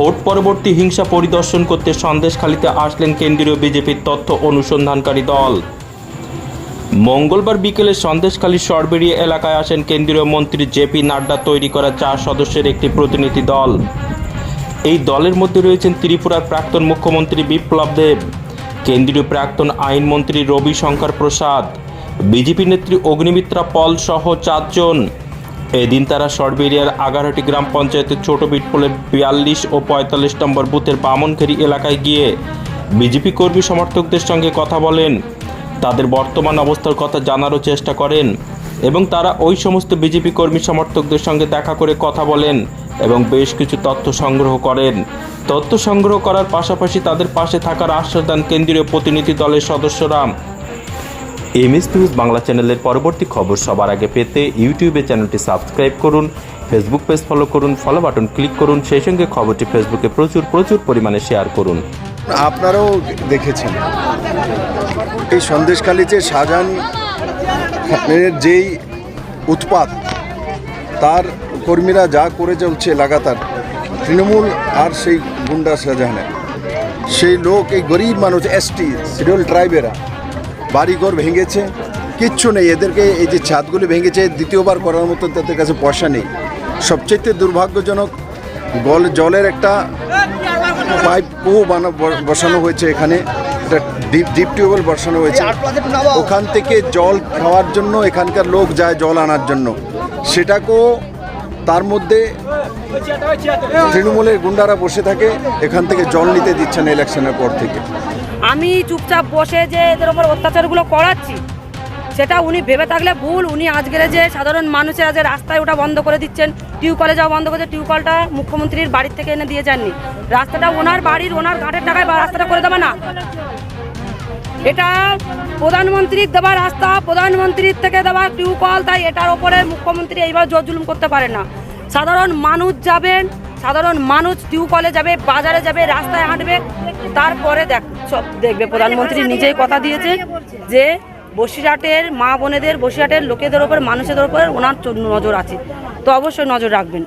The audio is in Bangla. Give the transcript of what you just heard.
ভোট পরবর্তী হিংসা পরিদর্শন করতে সন্দেশখালীতে আসলেন কেন্দ্রীয় বিজেপির তথ্য অনুসন্ধানকারী দল। মঙ্গলবার বিকেলে সন্দেশখালীর সরবেরিয়া এলাকায় আসেন কেন্দ্রীয় মন্ত্রী জেপি নাড্ডা তৈরি করা চার সদস্যের একটি প্রতিনিধি দল। এই দলের মধ্যে রয়েছেন ত্রিপুরার প্রাক্তন মুখ্যমন্ত্রী বিপ্লব দেব, কেন্দ্রীয় প্রাক্তন আইনমন্ত্রী রবি শঙ্কর প্রসাদ, বিজেপি নেত্রী অগ্নিমিত্রা পল সহ চারজন। এদিন তারা সরবেরিয়ার আগারহাটি গ্রাম পঞ্চায়েতের ছোট বিটপোলের বিয়াল্লিশ ও পঁয়তাল্লিশ নম্বর বুথের বামনখেরি এলাকায় গিয়ে বিজেপি কর্মী সমর্থকদের সঙ্গে কথা বলেন। তাদের বর্তমান অবস্থার কথা জানারও চেষ্টা করেন এবং তারা ওই সমস্ত বিজেপি কর্মী সমর্থকদের সঙ্গে দেখা করে কথা বলেন এবং বেশ কিছু তথ্য সংগ্রহ করেন। তথ্য সংগ্রহ করার পাশাপাশি তাদের পাশে থাকার আশ্বাস দেন কেন্দ্রীয় প্রতিনিধি দলের সদস্যরা। এমএস নিউজ বাংলা চ্যানেলের পরবর্তী খবর সবার আগে পেতে ইউটিউবে চ্যানেলটি সাবস্ক্রাইব করুন, ফেসবুক পেজ ফলো করুন ফলো বাটন ক্লিক করুন, সেই সঙ্গে খবরটি ফেসবুকে প্রচুর প্রচুর পরিমাণে শেয়ার করুন। আপনারাও দেখেছেন। এই সন্দেশখালী যে শাহজাহান যেই উৎপাত, তার কর্মীরা যা করে চলছে লাগাতার, তৃণমূল আর সেই গুন্ডা শাহজাহানের। সেই লোক, এই গরিব মানুষ, এসটি শিডিউল ট্রাইবেরা বাড়িঘর ভেঙেছে, কিচ্ছু নেই। এদেরকে এই যে ছাদগুলি ভেঙেছে, দ্বিতীয়বার করার মতো তাদের কাছে পয়সা নেই। সবচেয়ে দুর্ভাগ্যজনক গল জলের একটা পাইপ কুয়ো বানা বসানো হয়েছে এখানে। একটা ডিপ ডিপ টিউবওয়েল বসানো হয়েছে। ওখান থেকে জল খাওয়ার জন্য এখানকার লোক যায় জল আনার জন্য। সেটাকেও তার মধ্যে তৃণমূলের গুন্ডারা বসে থাকে, এখান থেকে জল নিতে দিচ্ছে না ইলেকশনের পর থেকে। আমি চুপচাপ বসে যে এদের ওপর অত্যাচারগুলো করাচ্ছি, সেটা উনি ভেবে থাকলে ভুল। উনি আজকের যে সাধারণ মানুষেরা যে রাস্তায় ওটা বন্ধ করে দিচ্ছেন টিউকলে যাওয়া বন্ধ করে টিউকলটা মুখ্যমন্ত্রীর বাড়ির থেকে এনে দিয়ে যাননি। রাস্তাটা ওনার বাড়ির, ওনার ঘাটের টাকায় রাস্তাটা করে দেবে না। এটা প্রধানমন্ত্রীর দেওয়া রাস্তা, প্রধানমন্ত্রীর থেকে দেওয়া টিউকল তাই এটার ওপরে মুখ্যমন্ত্রী এইবার জোর জুলুম করতে পারে না। সাধারণ মানুষ যাবেন সাধারণ মানুষ টিউকলে যাবে, বাজারে যাবে, রাস্তায় হাঁটবে, তারপরে দেখ, সব দেখবে। প্রধানমন্ত্রী নিজেই কথা দিয়েছে যে বসিরহাটের মা বোনেদের, বসিরহাটের লোকেদের ওপর মানুষের ওপর ওনার নজর আছে। তো অবশ্যই নজর রাখবেন।